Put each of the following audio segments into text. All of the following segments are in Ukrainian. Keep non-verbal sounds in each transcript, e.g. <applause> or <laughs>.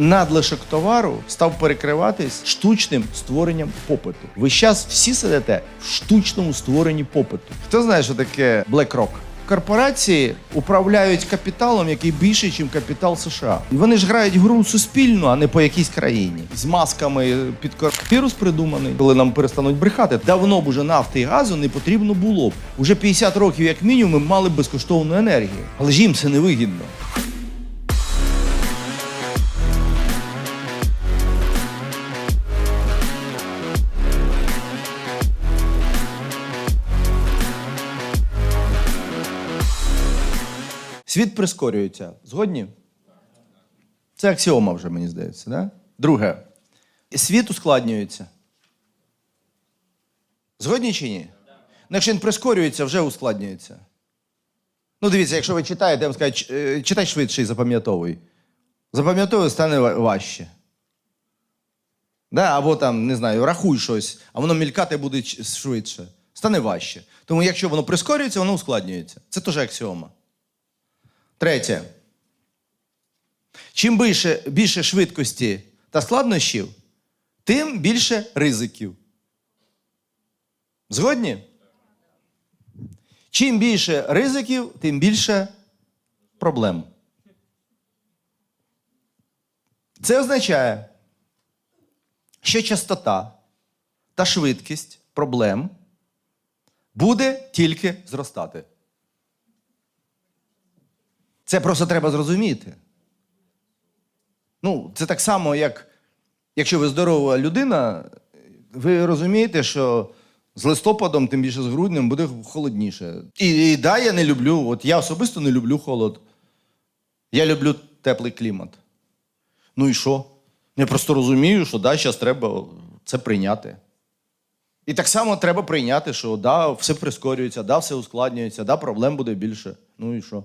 Надлишок товару став перекриватись штучним створенням попиту. Ви зараз всі сидите в штучному створенні попиту. Хто знає, що таке BlackRock? Корпорації управляють капіталом, який більший, ніж капітал США. Вони ж грають гру суспільну, а не по якійсь країні. З масками під коронавірус придуманий, коли нам перестануть брехати. Давно б уже нафти і газу не потрібно було б. Уже 50 років, як мінімум, ми мали б безкоштовну енергію. Але ж їм це не вигідно. Світ прискорюється. Згодні? Це аксіома вже, мені здається. Да? Друге. Світ ускладнюється. Згодні чи ні? Ну, якщо він прискорюється, вже ускладнюється. Ну, дивіться, якщо ви читаєте, я вам скажу, е, читай швидше і запам'ятовуй. Запам'ятовуй стане важче. Да? Або там, не знаю, рахуй щось, а воно мількати буде швидше. Стане важче. Тому якщо воно прискорюється, воно ускладнюється. Це теж аксіома. Третє. Чим більше, більше швидкості та складнощів, тим більше ризиків. Згодні? Чим більше ризиків, тим більше проблем. Це означає, що частота та швидкість проблем буде тільки зростати. Це просто треба зрозуміти. Ну, це так само, як якщо ви здорова людина, ви розумієте, що з листопадом, тим більше з груднем, буде холодніше. І, і да, я не люблю, от я особисто не люблю холод. Я люблю теплий клімат. Ну і що? Я просто розумію, що да, зараз треба це прийняти. І так само треба прийняти, що да, все прискорюється, да, все ускладнюється, да, проблем буде більше. Ну і що?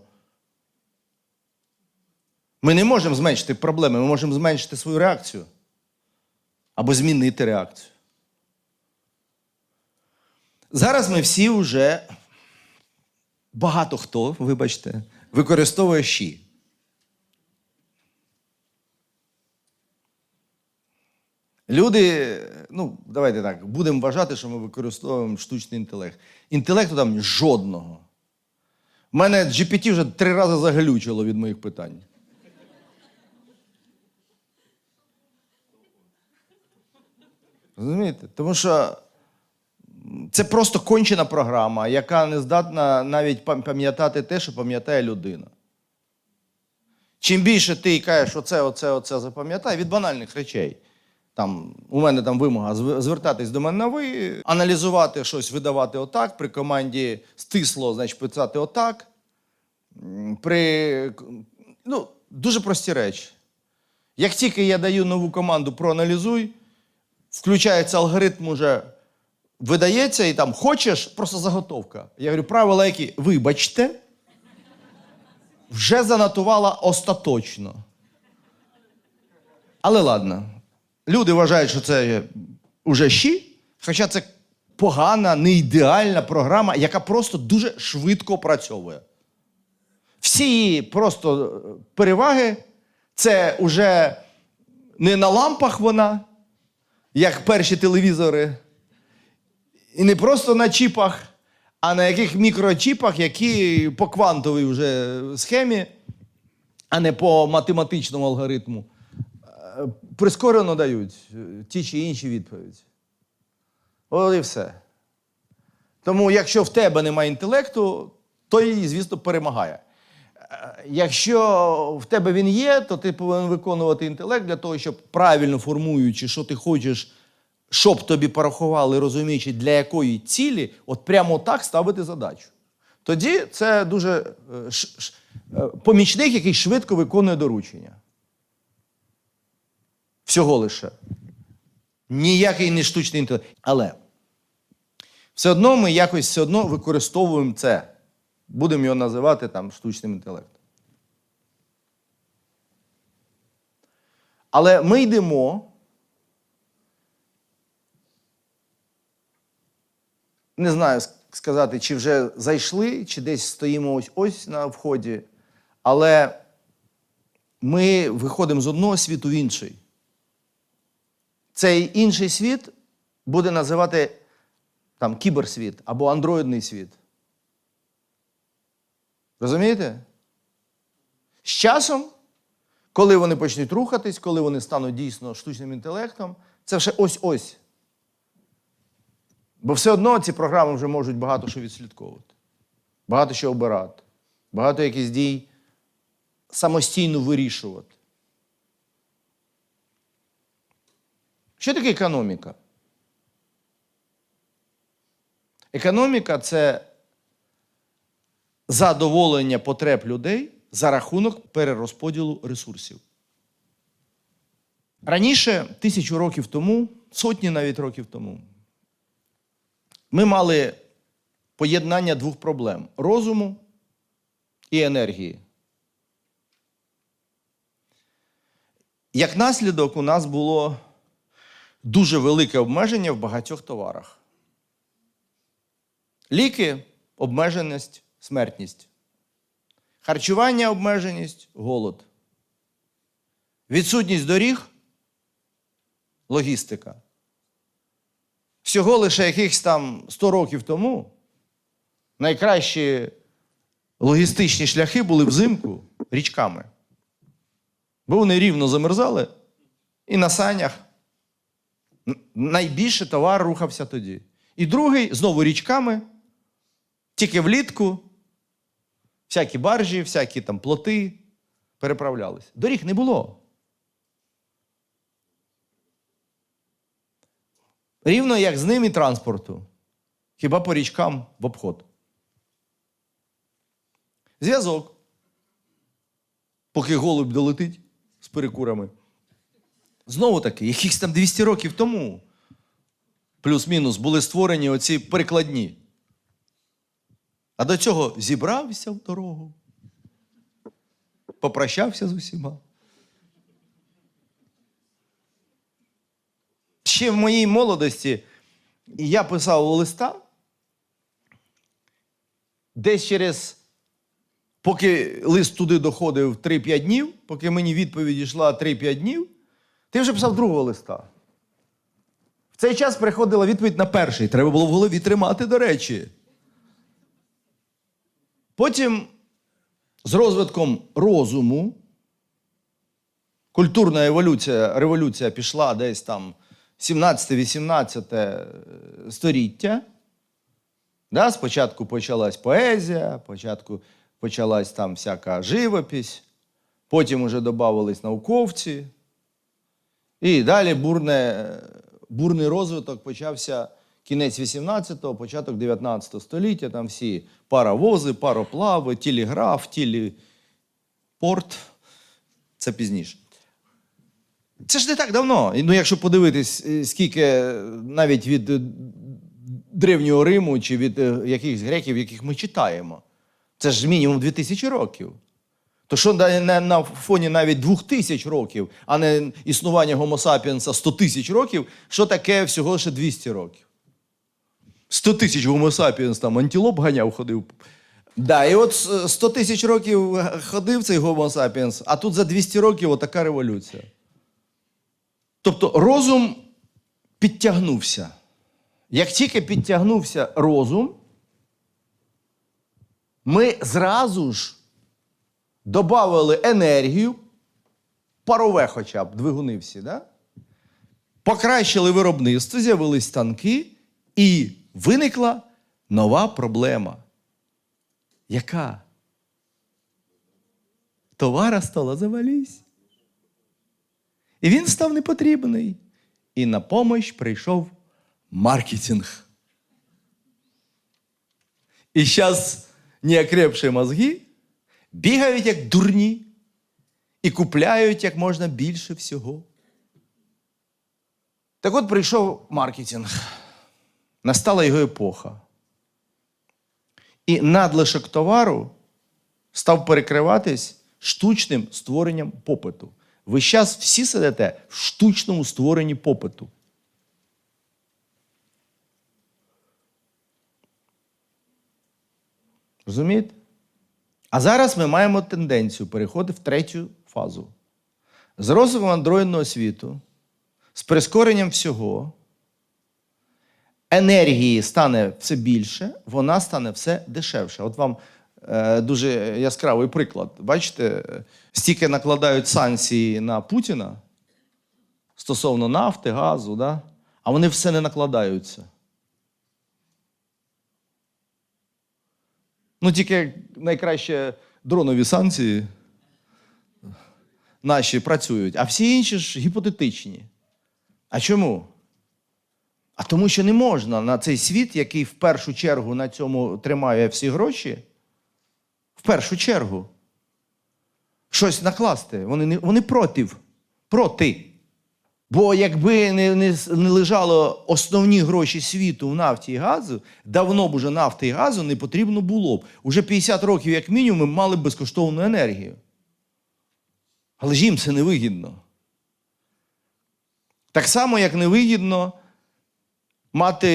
Ми не можемо зменшити проблеми, ми можемо зменшити свою реакцію. Або змінити реакцію. Зараз ми всі вже багато хто, вибачте, використовує щі. Люди, ну, давайте так, будемо вважати, що ми використовуємо штучний інтелект. Інтелекту там жодного. У мене GPT вже три рази заглючило від моїх питань. Розумієте? Тому що це просто кончена програма, яка не здатна навіть пам'ятати те, що пам'ятає людина. Чим більше ти кажеш, оце, оце, оце запам'ятай від банальних речей. Там, у мене там вимога звертатись до мене на ви, аналізувати щось, видавати отак, при команді стисло, значить, писати отак. При, ну, дуже прості речі. Як тільки я даю нову команду проаналізуй, включається алгоритм уже видається, і там хочеш, просто заготовка. Я говорю, правила які, вибачте, вже занотувала остаточно. Але ладно. Люди вважають, що це уже щі, хоча це погана, не ідеальна програма, яка просто дуже швидко працьовує. Всі її просто е, переваги це вже не на лампах вона, як перші телевізори, і не просто на чіпах, а на яких мікрочіпах, які по квантовій вже схемі, а не по математичному алгоритму, е, прискорено дають е, ті чи інші відповіді. От і все. Тому, якщо в тебе немає інтелекту, то і, звісно, перемагає. Якщо в тебе він є, то ти повинен виконувати інтелект для того, щоб правильно формуючи, що ти хочеш, щоб тобі порахували, розуміючи, для якої цілі, от прямо так ставити задачу. Тоді це дуже е, е, помічник, який швидко виконує доручення. Всього лише. Ніякий не штучний інтелект. Але все одно ми якось все одно використовуємо це. Будемо його називати там штучним інтелектом. Але ми йдемо. Не знаю сказати, чи вже зайшли, чи десь стоїмо ось ось на вході. Але ми виходимо з одного світу в інший. Цей інший світ буде називати там кіберсвіт або андроїдний світ. Розумієте? З часом, коли вони почнуть рухатись, коли вони стануть дійсно штучним інтелектом, це вже ось-ось. Бо все одно ці програми вже можуть багато що відслідковувати, багато що обирати, багато якісь дій самостійно вирішувати. Що таке економіка? Економіка це задоволення потреб людей за рахунок перерозподілу ресурсів. Раніше, тисячу років тому, сотні навіть років тому, ми мали поєднання двох проблем розуму і енергії. Як наслідок, у нас було дуже велике обмеження в багатьох товарах. Ліки обмеженість, смертність. Харчування обмеженість, голод. Відсутність доріг логістика. Всього лише якихось там 100 років тому найкращі логістичні шляхи були взимку річками. Бо вони рівно замерзали, і на санях найбільше товар рухався тоді. І другий знову річками, тільки влітку, всякі баржі, всякі там плоти переправлялись. Доріг не було. Рівно як з ним і транспорту. Хіба по річкам в обход. Зв'язок. Поки голубь долетить з перекурами. Знову таки, якихось там 200 років тому, плюс-мінус, були створені оці перекладні. А до цього зібрався в дорогу, попрощався з усіма. Ще в моїй молодості я писав листа, десь через, поки лист туди доходив 3-5 днів, поки мені відповідь йшла 3-5 днів, ти вже писав другого листа. В цей час приходила відповідь на перший. Треба було в голові тримати, до речі. Потім з розвитком розуму культурна еволюція, революція пішла десь там 17-18 століття. Да, спочатку почалась поезія, спочатку почалась там всяка живопись, потім уже додавались науковці. І далі бурне, бурний розвиток почався кінець 18-го, початок 19 століття. Там всі паровози, пароплави, телеграф, телепорт. Це пізніше. Це ж не так давно. Ну, якщо подивитись, е, скільки навіть від е, Древнього Риму чи від е, якихось греків, яких ми читаємо, це ж мінімум 2000 років. То що на, фоні навіть двох тисяч років, а не існування Гомо сапіенса 100 тисяч років, що таке всього лише 200 років? 100 тисяч Гомо сапіенс там антилоп ганяв, ходив. Да, і от е, 100 тисяч років ходив цей Гомо сапіенс, а тут за 200 років отака революція. Тобто розум підтягнувся. Як тільки підтягнувся розум, ми зразу ж додали енергію, парове хоча б, двигуни всі, да? покращили виробництво, з'явились станки, і виникла нова проблема. Яка? Товара стало завались. І він став непотрібний. І на помощь прийшов маркетинг. І зараз неокрепші мозги бігають як дурні і купляють як можна більше всього. Так от прийшов маркетинг. Настала його епоха. І надлишок товару став перекриватись штучним створенням попиту. Ви зараз всі сидите в штучному створенні попиту. Розумієте? А зараз ми маємо тенденцію переходити в третю фазу. З розвитком андроїдного світу, з прискоренням всього, енергії стане все більше, вона стане все дешевше. От вам е, дуже яскравий приклад. Бачите, стільки накладають санкції на Путіна стосовно нафти, газу, да? а вони все не накладаються. Ну, тільки найкраще дронові санкції наші працюють, а всі інші ж гіпотетичні. А чому? А тому, що не можна на цей світ, який в першу чергу на цьому тримає всі гроші, в першу чергу, щось накласти. Вони, не, вони проти. Проти. Бо якби не, не, не лежало основні гроші світу в нафті і газу, давно б уже нафти і газу не потрібно було б. Уже 50 років, як мінімум, ми мали б безкоштовну енергію. Але ж їм це невигідно. Так само, як невигідно мати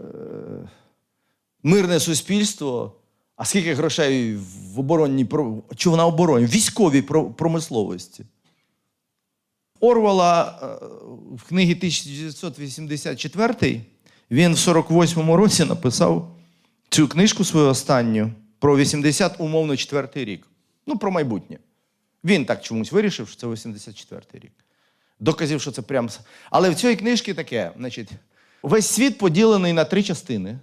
е, мирне суспільство. А скільки грошей в оборонній чи на обороні, військовій промисловості? Орвала е, в книгі 1984 він в 48-му році написав цю книжку свою останню про 80 умовно четвертий рік. Ну, про майбутнє. Він так чомусь вирішив, що це 84-й рік. Доказів, що це прям. Але в цій книжці таке: значить, весь світ поділений на три частини: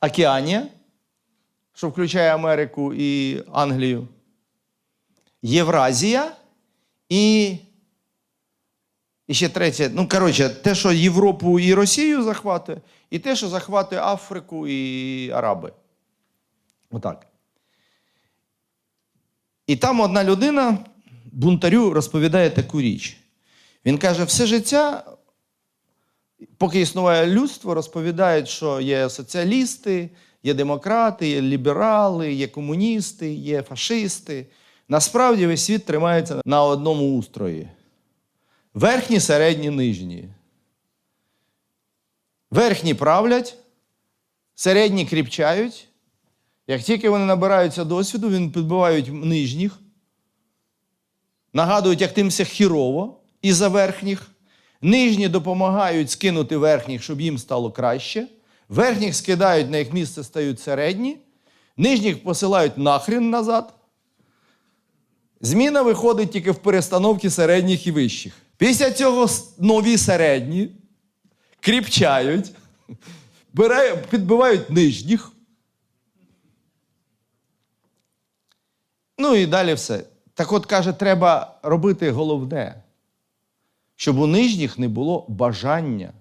Океанія, що включає Америку і Англію, Євразія і. І ще третє, ну коротше, те, що Європу і Росію захватує, і те, що захватує Африку і Араби. Отак. І там одна людина бунтарю розповідає таку річ. Він каже: все життя, поки існує людство, розповідають, що є соціалісти, є демократи, є ліберали, є комуністи, є фашисти. Насправді весь світ тримається на одному устрої: верхні, середні, нижні. Верхні правлять, середні кріпчають. Як тільки вони набираються досвіду, вони підбивають нижніх, нагадують, як тим все хірово і за верхніх. Нижні допомагають скинути верхніх, щоб їм стало краще. Верхніх скидають, на їх місце стають середні, нижніх посилають нахрін назад. Зміна виходить тільки в перестановці середніх і вищих. Після цього нові середні кріпчають, <laughs> підбивають нижніх. Ну і далі все. Так от каже, треба робити головне, щоб у нижніх не було бажання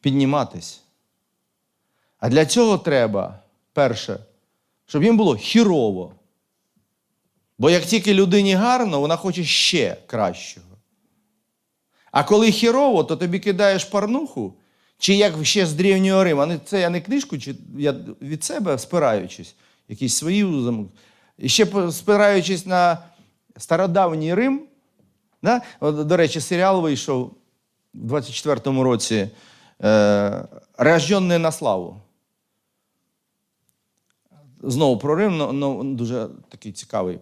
підніматись. А для цього треба, перше, щоб їм було хірово. Бо як тільки людині гарно, вона хоче ще кращого. А коли хірово, то тобі кидаєш парнуху, чи як ще з древнього Рима. Це я не книжку, чи я від себе спираючись, якісь свої І ще спираючись на стародавній Рим. Да? До речі, серіал вийшов у 24-му році е, «Рожденний на славу. Знову про Рим, но, но дуже такий цікавий.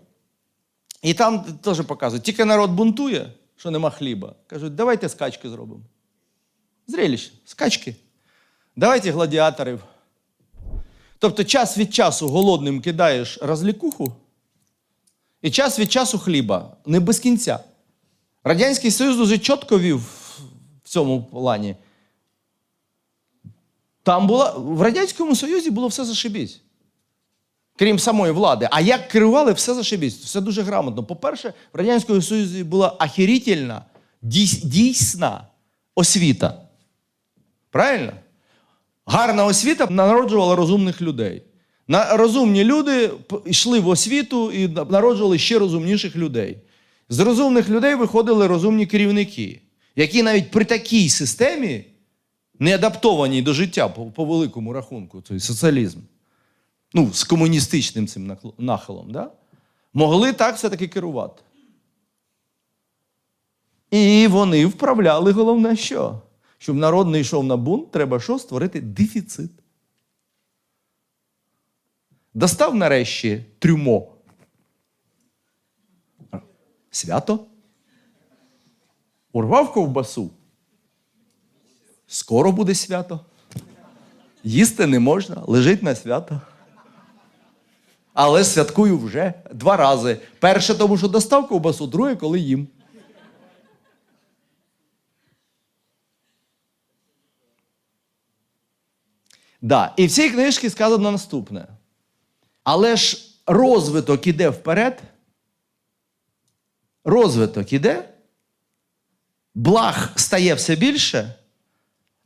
І там теж показують, тільки народ бунтує, що нема хліба. Кажуть, давайте скачки зробимо. Зрелище, скачки. Давайте гладіаторів. Тобто час від часу голодним кидаєш розлікуху, і час від часу хліба, не без кінця. Радянський Союз дуже чітко вів в цьому плані. Там була, в Радянському Союзі було все зашибісь. Крім самої влади. А як керували, все зашибісь. Все дуже грамотно. По-перше, в Радянському Союзі була ахерітельна, дійс- дійсна освіта. Правильно? Гарна освіта народжувала розумних людей. Розумні люди йшли в освіту і народжували ще розумніших людей. З розумних людей виходили розумні керівники, які навіть при такій системі, не адаптованій до життя по, по великому рахунку, той соціалізм, ну, з комуністичним цим нахилом, да? могли так все-таки керувати. І вони вправляли головне що? Щоб народ не йшов на бунт, треба що? Створити дефіцит. Достав нарешті трюмо. Свято. Урвав ковбасу. Скоро буде свято. Їсти не можна, лежить на свято. Але святкую вже два рази. Перше, тому що достав ковбасу, друге, коли їм. Да. І в цій книжці сказано наступне. Але ж розвиток іде вперед. Розвиток іде, благ стає все більше.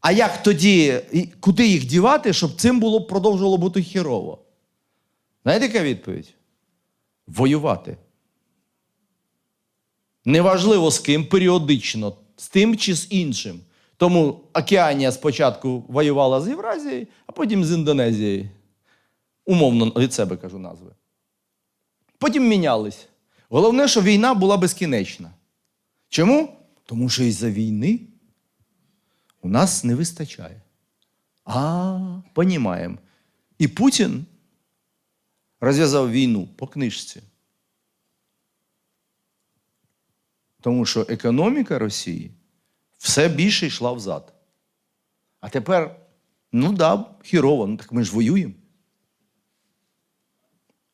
А як тоді, куди їх дівати, щоб цим було продовжувало бути хірово? Знаєте, яка відповідь? Воювати. Неважливо з ким, періодично, з тим чи з іншим. Тому Океанія спочатку воювала з Євразією, а потім з Індонезією. Умовно від себе кажу назви. Потім мінялись. Головне, що війна була безкінечна. Чому? Тому що із-за війни у нас не вистачає. А, понімаємо. І Путін розв'язав війну по книжці. Тому що економіка Росії все більше йшла взад. А тепер, ну да, хірово, ну так ми ж воюємо.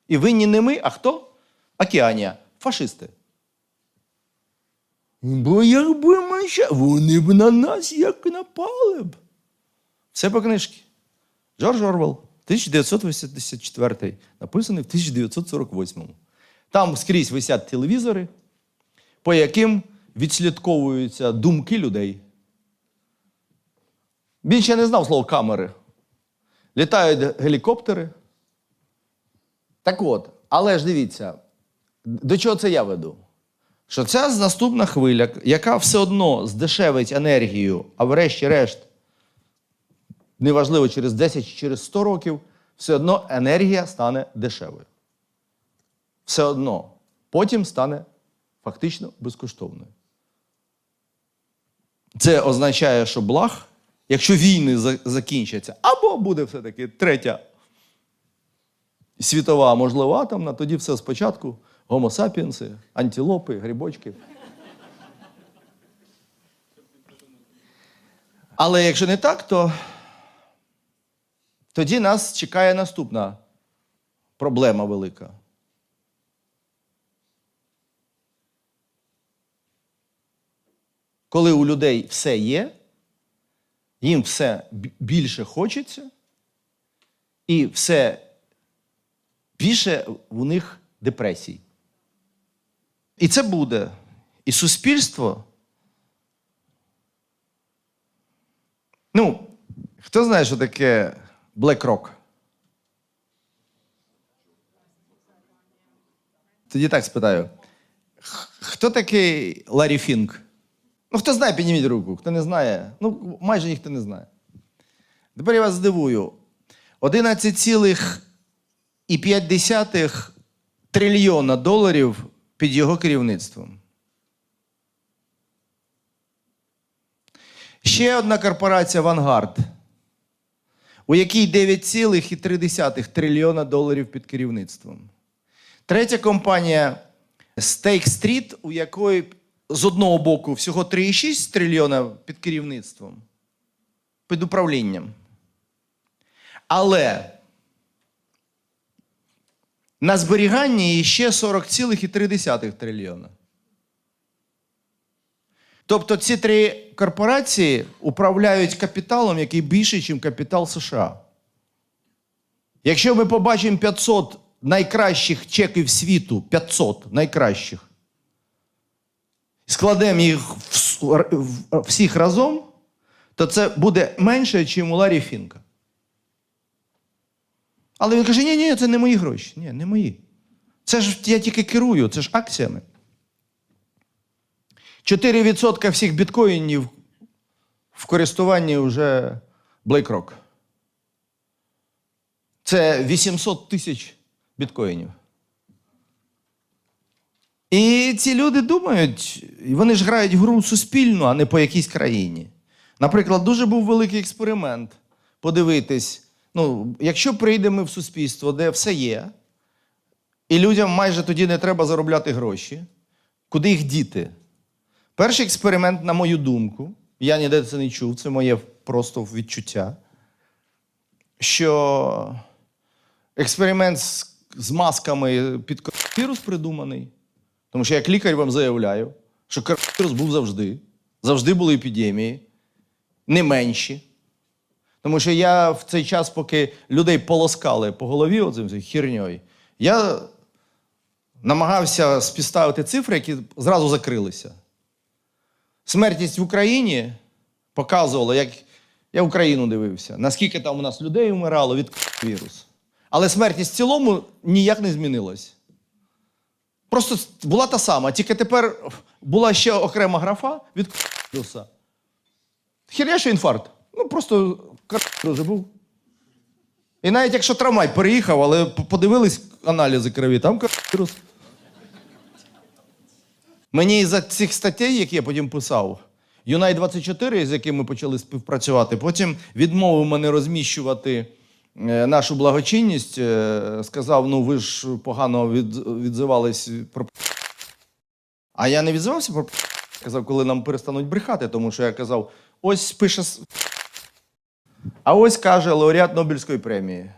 І винні не ми, а хто? Океанія, фашисти. Бо якби ми ще, вони б на нас як напали б. Все по книжці. Джордж Орвел, 1984, написаний в 1948. Там скрізь висять телевізори, по яким відслідковуються думки людей. Він ще не знав слово камери. Літають гелікоптери. Так от, але ж дивіться, до чого це я веду? Що ця наступна хвиля, яка все одно здешевить енергію, а врешті-решт, неважливо, через 10 чи через 100 років, все одно енергія стане дешевою. Все одно. Потім стане фактично безкоштовною. Це означає, що благ, якщо війни закінчаться, або буде все-таки третя світова, можливо, атомна, тоді все спочатку гомо сапіенси, антилопи, грибочки. Але якщо не так, то тоді нас чекає наступна проблема велика. Коли у людей все є, їм все більше хочеться, і все більше у них депресій. І це буде. І суспільство. Ну, хто знає, що таке BlackRock? Тоді так спитаю. Хто такий Ларі Фінк? Ну, хто знає, підніміть руку. Хто не знає, ну, майже ніхто не знає. Тепер я вас здивую. 11,5 трильйона доларів під його керівництвом. Ще одна корпорація Vanguard, у якій 9,3 трильйона доларів під керівництвом. Третя компанія Stake Street, у якої з одного боку всього 3,6 трильйона під керівництвом, під управлінням. Але на зберіганні ще 40,3 трильйона. Тобто ці три корпорації управляють капіталом, який більший, ніж капітал США. Якщо ми побачимо 500 найкращих чеків світу, 500 найкращих, складемо їх всіх разом, то це буде менше, ніж у Ларі Фінка. Але він каже: ні, ні, це не мої гроші. Ні, не мої. Це ж я тільки керую, це ж акціями. 4% всіх біткоїнів в користуванні вже BlackRock. Це 800 тисяч біткоїнів. І ці люди думають, вони ж грають гру суспільну, а не по якійсь країні. Наприклад, дуже був великий експеримент подивитись Ну, якщо прийдемо в суспільство, де все є, і людям майже тоді не треба заробляти гроші, куди їх діти? Перший експеримент, на мою думку, я ніде це не чув, це моє просто відчуття, що експеримент з, з масками під коронавірус придуманий. Тому що як лікар вам заявляю, що коронавірус був завжди, завжди були епідемії, не менші. Тому що я в цей час, поки людей полоскали по голові оцим херньою, я намагався співставити цифри, які зразу закрилися. Смертність в Україні показувала, як я Україну дивився, наскільки там у нас людей вмирало від вірусу. Але смертність в цілому ніяк не змінилась. Просто була та сама, тільки тепер була ще окрема графа від віруса. Херня, що інфаркт. Ну просто коронавірус вже був. І навіть якщо трамвай переїхав, але подивились аналізи крові, там коронавірус. Мені із-за цих статей, які я потім писав, Юнай 24, з яким ми почали співпрацювати, потім відмовив мене розміщувати е, нашу благочинність. е, Сказав: ну ви ж погано від, відзивались про. А я не відзивався про. Казав, коли нам перестануть брехати, тому що я казав: ось пише. А ось каже лауреат Нобелівської премії.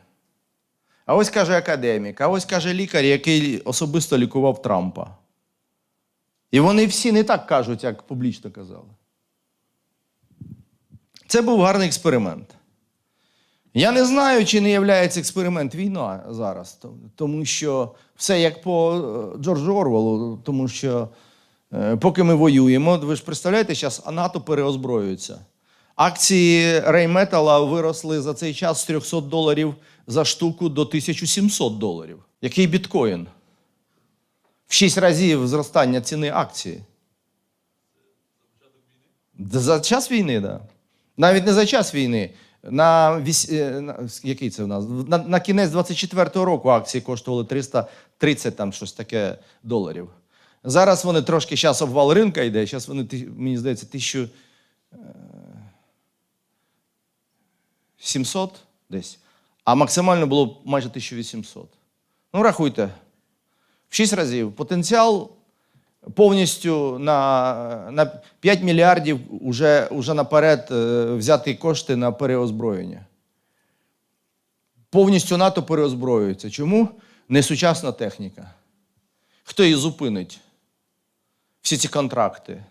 А ось каже академік, а ось каже лікар, який особисто лікував Трампа. І вони всі не так кажуть, як публічно казали. Це був гарний експеримент. Я не знаю, чи не є експеримент війна зараз, тому що все як по е, Джорджу Орвелу, тому що е, поки ми воюємо, ви ж представляєте, зараз НАТО переозброюється. Акції Рейметала виросли за цей час з 300 доларів за штуку до 1700 доларів. Який біткоін? В 6 разів зростання ціни акції. За час війни, так. Да. Навіть не за час війни. На, е, який це в нас? На, на кінець 24-го року акції коштували 330 там щось таке доларів. Зараз вони трошки зараз обвал ринка йде, зараз вони, мені здається, 1700 десь. А максимально було майже 1800. Ну, рахуйте, в 6 разів. Потенціал повністю на, на 5 мільярдів уже, уже наперед е, взяти кошти на переозброєння. Повністю НАТО переозброюється. Чому? Несучасна техніка. Хто її зупинить? Всі ці контракти.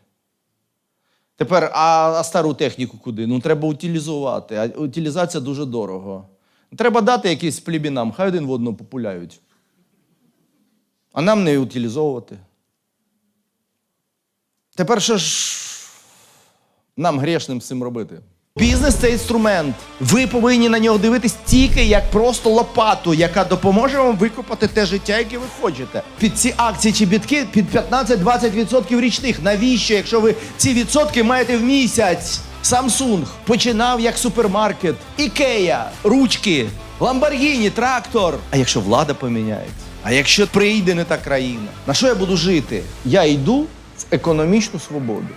Тепер, а, а стару техніку куди? Ну, треба утилізувати. А утилізація дуже дорого. Треба дати якісь плібінам, хай один в одного популяють. А нам не утилізовувати. Тепер що ж нам грішним з цим робити? Бізнес це інструмент. Ви повинні на нього дивитись тільки як просто лопату, яка допоможе вам викопати те життя, яке ви хочете. Під ці акції чи бітки під 15-20% річних. Навіщо, якщо ви ці відсотки маєте в місяць? Samsung починав як супермаркет, Ікея, ручки, Ламборгіні, трактор. А якщо влада поміняється? А якщо прийде не та країна, на що я буду жити? Я йду в економічну свободу.